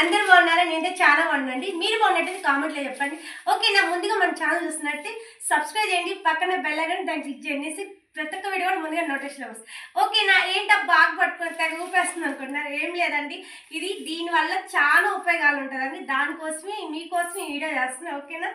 అందరూ బాగున్నారా? నేనైతే చాలా బాగున్నాండి మీరు బాగున్నట్టు కామెంట్లో చెప్పండి. ఓకే నా ముందుగా మన ఛానల్ చూస్తున్నట్టే సబ్స్క్రైబ్ చేయండి. పక్కన బెల్ ఐకన్ దాన్ని క్లిక్ చేయండి. ప్రతి ఒక్క వీడియో కూడా ముందుగా నోటిఫికేషన్ వస్తుంది. ఓకే నా ఏంటో బాగా పట్టుకొని తెగ ఊపేస్తుంది అనుకుంటున్నారు? ఏం లేదండి. ఇది దీనివల్ల చాలా ఉపయోగాలు ఉంటుందండి దానికోసమే మీకోసమే వీడియో చేస్తున్నాను ఓకేనా?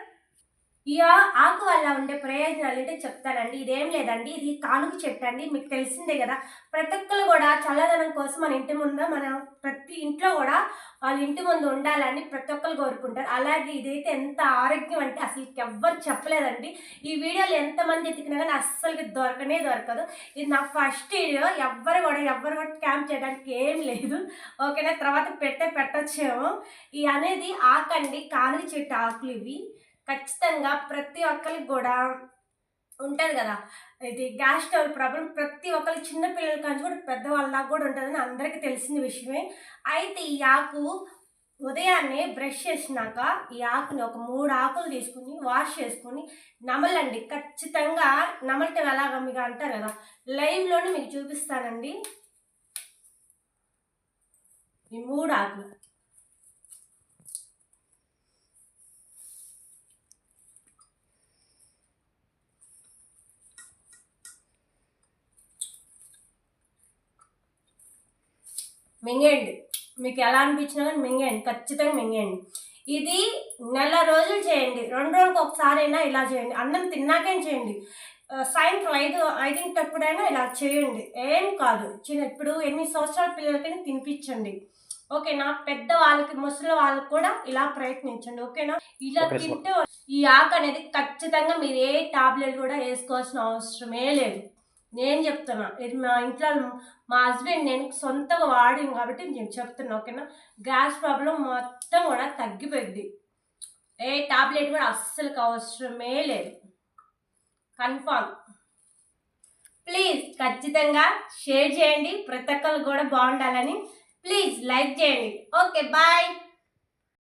ఇక ఆకు వల్ల ఉండే ప్రయోజనాలు అంటే చెప్తానండి. ఇదేం లేదండి. ఇది కానుక చెట్టు అండి. మీకు తెలిసిందే కదా. ప్రతి ఒక్కరు కూడా చల్లదనం కోసం మన ఇంటి ముందు మన ప్రతి ఇంట్లో కూడా వాళ్ళ ఇంటి ముందు ఉండాలని ప్రతి ఒక్కరు కోరుకుంటారు. అలాగే ఇదైతే ఎంత ఆరోగ్యం అంటే అసలు ఎవ్వరు చెప్పలేదండి. ఈ వీడియోలు ఎంతమంది ఎతికినా కానీ అస్సలు దొరకనే దొరకదు. ఇది నా ఫస్ట్ వీడియో. ఎవ్వరు కూడా ఎవ్వరు కూడా క్యాంప్ చేయడానికి ఏం లేదు. ఓకేనా? తర్వాత పెట్టే పెట్టచ్చేమో. ఈ అనేది ఆకండి. కానుక చెట్టు ఆకులు ఇవి. ఖచ్చితంగా ప్రతి ఒక్కరికి కూడా ఉంటుంది కదా. ఇది గ్యాస్ స్టవ్ ప్రాబ్లం ప్రతి ఒక్కరు చిన్న పిల్లల కానీ కూడా పెద్దవాళ్ళ దాకా కూడా ఉంటుందని అందరికీ తెలిసిన విషయమే. అయితే ఈ ఆకు ఉదయాన్నే బ్రష్ చేసినాక ఈ ఆకుని ఒక మూడు ఆకులు తీసుకుని వాష్ చేసుకుని నమలండి. ఖచ్చితంగా నమలటం ఎలాగ మీకు అంటారు కదా. లైవ్లోనే మీకు చూపిస్తానండి. ఈ మూడు ఆకులు. మింగేయండి. మీకు ఎలా అనిపించినా కానీ మింగేయండి ఖచ్చితంగా మింగేయండి. ఇది నెల రోజులు చేయండి రెండు రోజులకు ఒకసారైనా ఇలా చేయండి. అన్నం తిన్నాకే చేయండి? సాయంత్రం ఐదు ఐదింటప్పుడైనా ఇలా చేయండి. ఏం కాదు. చిన్న ఇప్పుడు ఎనిమిది సంవత్సరాల పిల్లలకైనా తినిపించండి. ఓకేనా? పెద్ద వాళ్ళకి ముసలి వాళ్ళకి కూడా ఇలా ప్రయత్నించండి. ఓకేనా? ఇలా. తింటే ఈ ఆకు అనేది ఖచ్చితంగా మీరు ఏ టాబ్లెట్ కూడా వేసుకోవాల్సిన అవసరమే లేదు. నేను చెప్తున్నా. ఇది మా ఇంట్లో మా హస్బెండ్ నేను సొంతగా వాడింది కాబట్టి నేను చెప్తున్నా ఓకేనా? గ్యాస్ ప్రాబ్లం మొత్తం కూడా తగ్గిపోయింది. ఏ టాబ్లెట్ కూడా అస్సలు అవసరమే లేదు. కన్ఫామ్ ప్లీజ్ ఖచ్చితంగా షేర్ చేయండి. ప్రతి ఒక్కరు కూడా బాగుండాలని. ప్లీజ్ లైక్ చేయండి. Okay bye